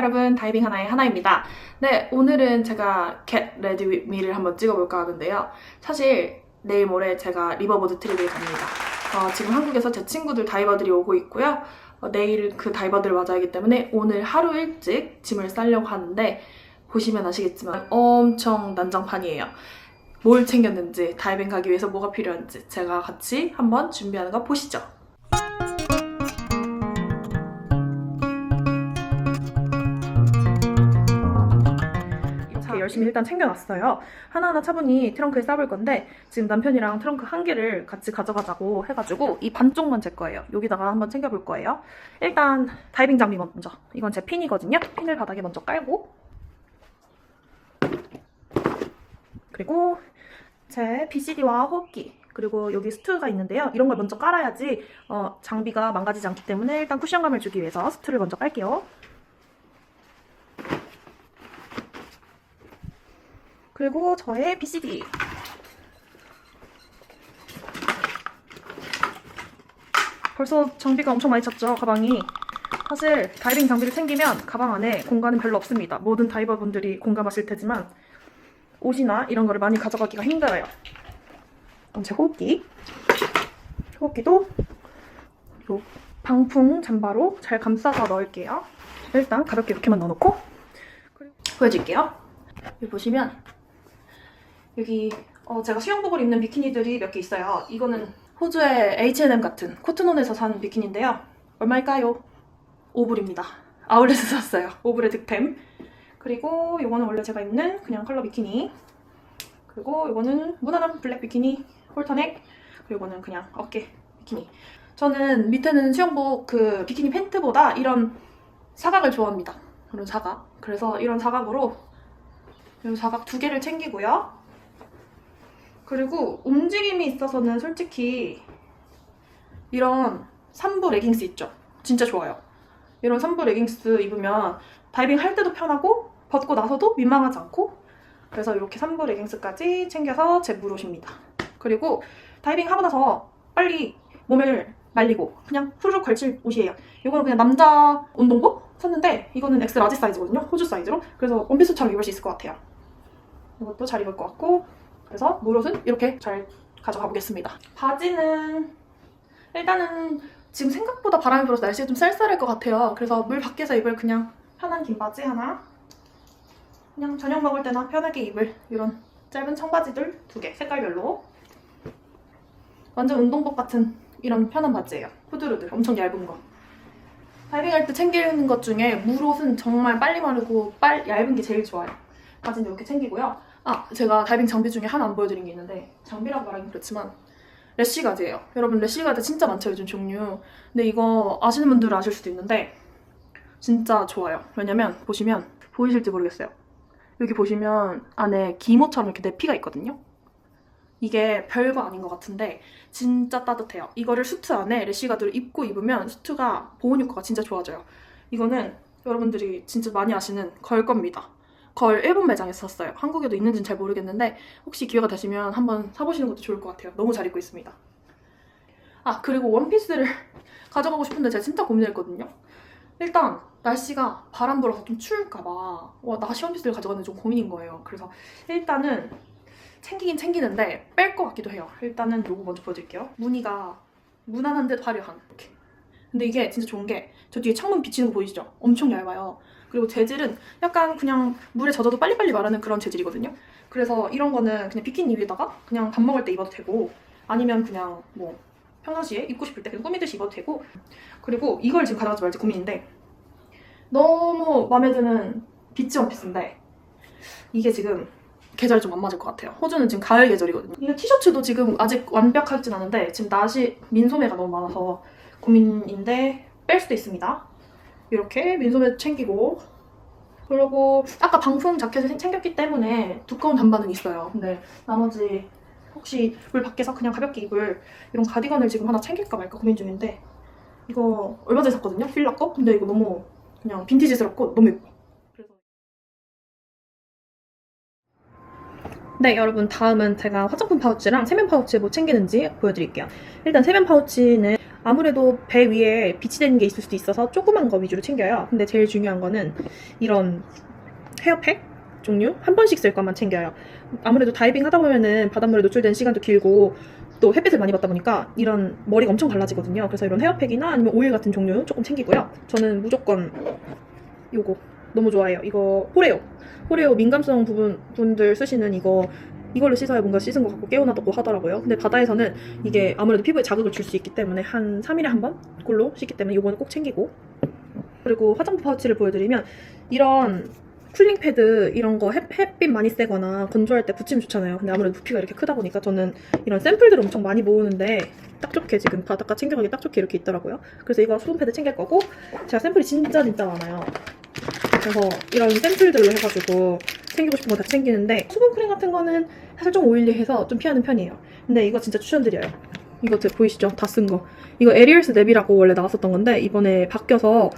여러분 다이빙 하나의 하나입니다. 네 오늘은 제가 Get Ready With Me를 한번 찍어볼까 하는데요. 사실 내일 모레 제가 리버보드 트립을 갑니다. 어, 지금 한국에서 제 친구들 다이버들이 오고 있고요. 어, 내일 그 다이버들을 맞아야 하기 때문에 오늘 하루 일찍 짐을 싸려고 하는데 보시면 아시겠지만 엄청 난장판이에요. 뭘 챙겼는지 다이빙 가기 위해서 뭐가 필요한지 제가 같이 한번 준비하는 거 보시죠. 열심히 일단 챙겨놨어요. 하나하나 차분히 트렁크에 싸볼 건데 지금 남편이랑 트렁크 한 개를 같이 가져가자고 해가지고 이 반쪽만 제 거예요. 여기다가 한번 챙겨볼 거예요. 일단 다이빙 장비 먼저. 이건 제 핀이거든요. 핀을 바닥에 먼저 깔고 그리고 제 BCD와 호흡기 그리고 여기 스투가 있는데요. 이런 걸 먼저 깔아야지 어, 장비가 망가지지 않기 때문에 일단 쿠션감을 주기 위해서 스투를 먼저 깔게요. 그리고 저의 BCD. 벌써 장비가 엄청 많이 찼죠, 가방이. 사실 다이빙 장비를 챙기면 가방 안에 공간은 별로 없습니다. 모든 다이버분들이 공감하실 테지만 옷이나 이런 거를 많이 가져가기가 힘들어요. 그럼 제 호흡기. 호흡기도 요 방풍 잠바로 잘 감싸서 넣을게요. 일단 가볍게 이렇게만 넣어놓고 보여줄게요. 여기 보시면 여기 어, 제가 수영복을 입는 비키니들이 몇 개 있어요. 이거는 호주의 H&M 같은 코트논에서 산 비키니인데요. 얼마일까요? 5불입니다. 아울렛에서 샀어요. 5불의 득템. 그리고 이거는 원래 제가 입는 그냥 컬러 비키니. 그리고 이거는 무난한 블랙 비키니 홀터넥. 그리고 이거는 그냥 어깨 비키니. 저는 밑에는 수영복 그 비키니 팬트보다 이런 사각을 좋아합니다. 이런 사각. 그래서 이런 사각으로 이 사각 두 개를 챙기고요. 그리고 움직임이 있어서는 솔직히 이런 3부 레깅스 있죠? 진짜 좋아요. 이런 3부 레깅스 입으면 다이빙 할 때도 편하고 벗고 나서도 민망하지 않고 그래서 이렇게 3부 레깅스까지 챙겨서 제 물옷입니다. 그리고 다이빙 하고 나서 빨리 몸을 말리고 그냥 후루룩 걸칠 옷이에요. 이거는 그냥 남자 운동복 샀는데 이거는 엑스 라지 사이즈거든요. 호주 사이즈로. 그래서 원피스처럼 입을 수 있을 것 같아요. 이것도 잘 입을 것 같고 그래서 물옷은 이렇게 잘 가져가 보겠습니다. 바지는 일단은 지금 생각보다 바람이 불어서 날씨가 좀 쌀쌀할 것 같아요. 그래서 물 밖에서 입을 그냥 편한 긴 바지 하나 그냥 저녁 먹을 때나 편하게 입을 이런 짧은 청바지들 두 개 색깔별로 완전 운동복 같은 이런 편한 바지예요. 후드루드 엄청 얇은 거. 다이빙할 때 챙기는 것 중에 물옷은 정말 빨리 마르고 빨 얇은 게 제일 좋아요. 바지는 이렇게 챙기고요. 아 제가 다이빙 장비 중에 하나 안 보여드린 게 있는데 장비라고 말하긴 그렇지만 래쉬가드예요. 여러분 래쉬가드 진짜 많죠 요즘 종류. 근데 이거 아시는 분들은 아실 수도 있는데 진짜 좋아요. 왜냐면 보시면 보이실지 모르겠어요. 여기 보시면 안에 기모처럼 이렇게 내피가 있거든요. 이게 별거 아닌 것 같은데 진짜 따뜻해요. 이거를 수트 안에 래쉬가드를 입고 입으면 수트가 보온 효과가 진짜 좋아져요. 이거는 여러분들이 진짜 많이 아시는 걸 겁니다. 걸 일본 매장에서 샀어요. 한국에도 있는지는 잘 모르겠는데 혹시 기회가 되시면 한번 사보시는 것도 좋을 것 같아요. 너무 잘 입고 있습니다. 아 그리고 원피스를 가져가고 싶은데 제가 진짜 고민했거든요. 일단 날씨가 바람 불어서 좀 추울까봐 와 나시 원피스를 가져가는 게좀 고민인 거예요. 그래서 일단은 챙기긴 챙기는데 뺄 것 같기도 해요. 일단은 요거 먼저 보여드릴게요. 무늬가 무난한 듯 화려한 이렇게. 근데 이게 진짜 좋은 게 저 뒤에 창문 비치는 거 보이시죠? 엄청 얇아요. 그리고 재질은 약간 그냥 물에 젖어도 빨리빨리 마르는 그런 재질이거든요. 그래서 이런 거는 그냥 비키니 위에다가 그냥 밥 먹을 때 입어도 되고 아니면 그냥 뭐 평상시에 입고 싶을 때 그냥 꾸미듯이 입어도 되고 그리고 이걸 지금 가져가지 말지 고민인데 너무 마음에 드는 비치 원피스인데 이게 지금 계절이 좀안 맞을 것 같아요. 호주는 지금 가을 계절이거든요. 이 티셔츠도 지금 아직 완벽하진 않은데 지금 나시 민소매가 너무 많아서 고민인데 뺄 수도 있습니다. 이렇게 민소매 챙기고 그리고 아까 방풍 자켓을 챙겼기 때문에 두꺼운 잠바는 있어요. 근데 나머지 혹시 물 밖에서 그냥 가볍게 입을 이런 가디건을 지금 하나 챙길까 말까 고민 중인데 이거 얼마 전에 샀거든요. 필라 거. 근데 이거 너무 그냥 빈티지스럽고 너무 예뻐. 그래서 네 여러분 다음은 제가 화장품 파우치랑 세면 파우치 뭐 챙기는지 보여드릴게요. 일단 세면 파우치는 아무래도 배 위에 비치되는 게 있을 수도 있어서 조그만 거 위주로 챙겨요. 근데 제일 중요한 거는 이런 헤어팩 종류 한 번씩 쓸 것만 챙겨요. 아무래도 다이빙 하다 보면은 바닷물에 노출된 시간도 길고 또 햇빛을 많이 받다 보니까 이런 머리가 엄청 갈라지거든요. 그래서 이런 헤어팩이나 아니면 오일 같은 종류 조금 챙기고요. 저는 무조건 요거 너무 좋아해요. 이거 포레오. 포레오 민감성 부분 분들 쓰시는 이거 이걸로 씻어야 뭔가 씻은 것 같고 깨어나고 하더라고요. 근데 바다에서는 이게 아무래도 피부에 자극을 줄 수 있기 때문에 한 3일에 한 번 꼴로 씻기 때문에 이거는 꼭 챙기고 그리고 화장품 파우치를 보여드리면 이런 쿨링 패드 이런 거 햇, 햇빛 많이 쐬거나 건조할 때 붙이면 좋잖아요. 근데 아무래도 부피가 이렇게 크다 보니까 저는 이런 샘플들을 엄청 많이 모으는데 딱 좋게 지금 바닷가 챙겨가기 딱 좋게 이렇게 있더라고요. 그래서 이거 수분 패드 챙길 거고 제가 샘플이 진짜 진짜 많아요. 그래서 이런 샘플들로 해가지고 챙기고 싶은 거 다 챙기는데 수분 크림 같은 거는 사실 좀 오일리해서 좀 피하는 편이에요. 근데 이거 진짜 추천드려요. 이거 드- 보이시죠? 다 쓴 거. 이거 에리얼스 넵이라고 원래 나왔었던 건데 이번에 바뀌어서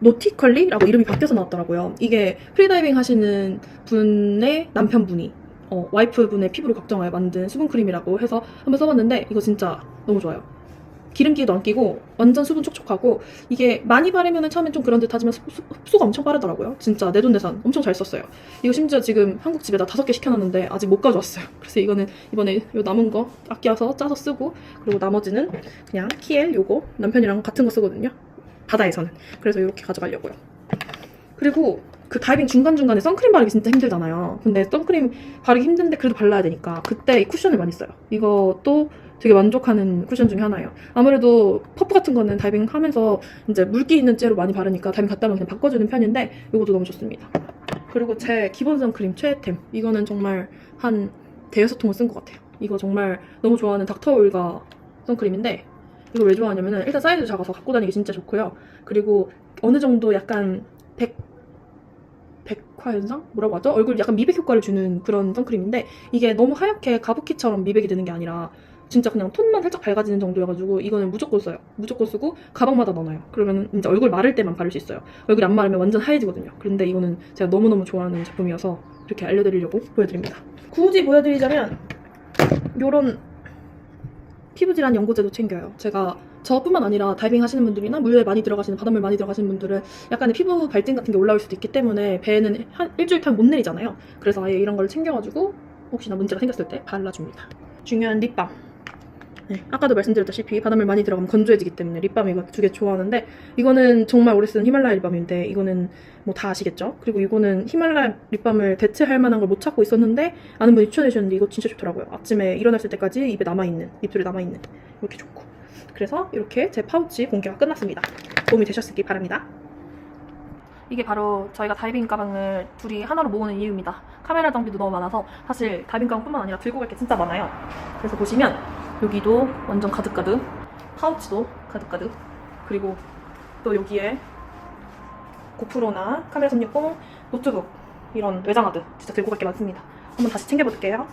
노티컬리라고 이름이 바뀌어서 나왔더라고요. 이게 프리다이빙 하시는 분의 남편분이 어, 와이프분의 피부를 걱정하여 만든 수분크림이라고 해서 한번 써봤는데 이거 진짜 너무 좋아요. 기름기도 안 끼고 완전 수분 촉촉하고 이게 많이 바르면 처음엔 좀 그런 듯 하지만 흡수, 흡수가 엄청 빠르더라고요. 진짜 내 돈 내산 엄청 잘 썼어요. 이거 심지어 지금 한국 집에다 다섯 개 시켜놨는데 아직 못 가져왔어요. 그래서 이거는 이번에 요 남은 거 아껴서 짜서 쓰고 그리고 나머지는 그냥 키엘 요거 남편이랑 같은 거 쓰거든요. 바다에서는. 그래서 이렇게 가져가려고요. 그리고 그 다이빙 중간중간에 선크림 바르기 진짜 힘들잖아요. 근데 선크림 바르기 힘든데 그래도 발라야 되니까 그때 이 쿠션을 많이 써요. 이것도 되게 만족하는 쿠션 중에 하나예요. 아무래도 퍼프 같은 거는 다이빙 하면서 이제 물기 있는 째로 많이 바르니까 다이빙 갔다 오면 그냥 바꿔주는 편인데 이것도 너무 좋습니다. 그리고 제 기본 선크림 최애템. 이거는 정말 한 대여섯 통을 쓴 것 같아요. 이거 정말 너무 좋아하는 닥터올가 선크림인데 이걸 왜 좋아하냐면은 일단 사이즈도 작아서 갖고 다니기 진짜 좋고요. 그리고 어느 정도 약간 백 백화 현상? 뭐라고 하죠? 얼굴 약간 미백 효과를 주는 그런 선크림인데 이게 너무 하얗게 가부키처럼 미백이 되는 게 아니라 진짜 그냥 톤만 살짝 밝아지는 정도여가지고 이거는 무조건 써요. 무조건 쓰고 가방마다 넣어놔요. 그러면 이제 얼굴 마를 때만 바를 수 있어요. 얼굴이 안 마르면 완전 하얘지거든요. 그런데 이거는 제가 너무너무 좋아하는 제품이어서 이렇게 알려드리려고 보여드립니다. 굳이 보여드리자면 요런 피부질환 연고제도 챙겨요. 제가 저뿐만 아니라 다이빙 하시는 분들이나 물에 많이 들어가시는 바닷물 많이 들어가시는 분들은 약간의 피부 발진 같은 게 올라올 수도 있기 때문에 배에는 한 일주일 타면 못 내리잖아요. 그래서 아예 이런 걸 챙겨가지고 혹시나 문제가 생겼을 때 발라줍니다. 중요한 립밤. 네, 아까도 말씀드렸다시피 바닷물 많이 들어가면 건조해지기 때문에 립밤 이거 두 개 좋아하는데 이거는 정말 오래 쓴 히말라야 립밤인데 이거는 뭐 다 아시겠죠? 그리고 이거는 히말라야 립밤을 대체할 만한 걸 못 찾고 있었는데 아는 분이 추천해 주셨는데 이거 진짜 좋더라고요. 아침에 일어났을 때까지 입에 남아있는 입술에 남아있는 이렇게 좋고 그래서 이렇게 제 파우치 공개가 끝났습니다. 도움이 되셨길 바랍니다. 이게 바로 저희가 다이빙 가방을 둘이 하나로 모으는 이유입니다. 카메라 장비도 너무 많아서 사실 다이빙 가방뿐만 아니라 들고 갈 게 진짜 많아요. 그래서 보시면 여기도 완전 가득가득, 파우치도 가득가득, 그리고 또 여기에 고프로나 카메라 360, 노트북 이런 외장하드 진짜 들고 갈 게 많습니다. 한번 다시 챙겨볼게요.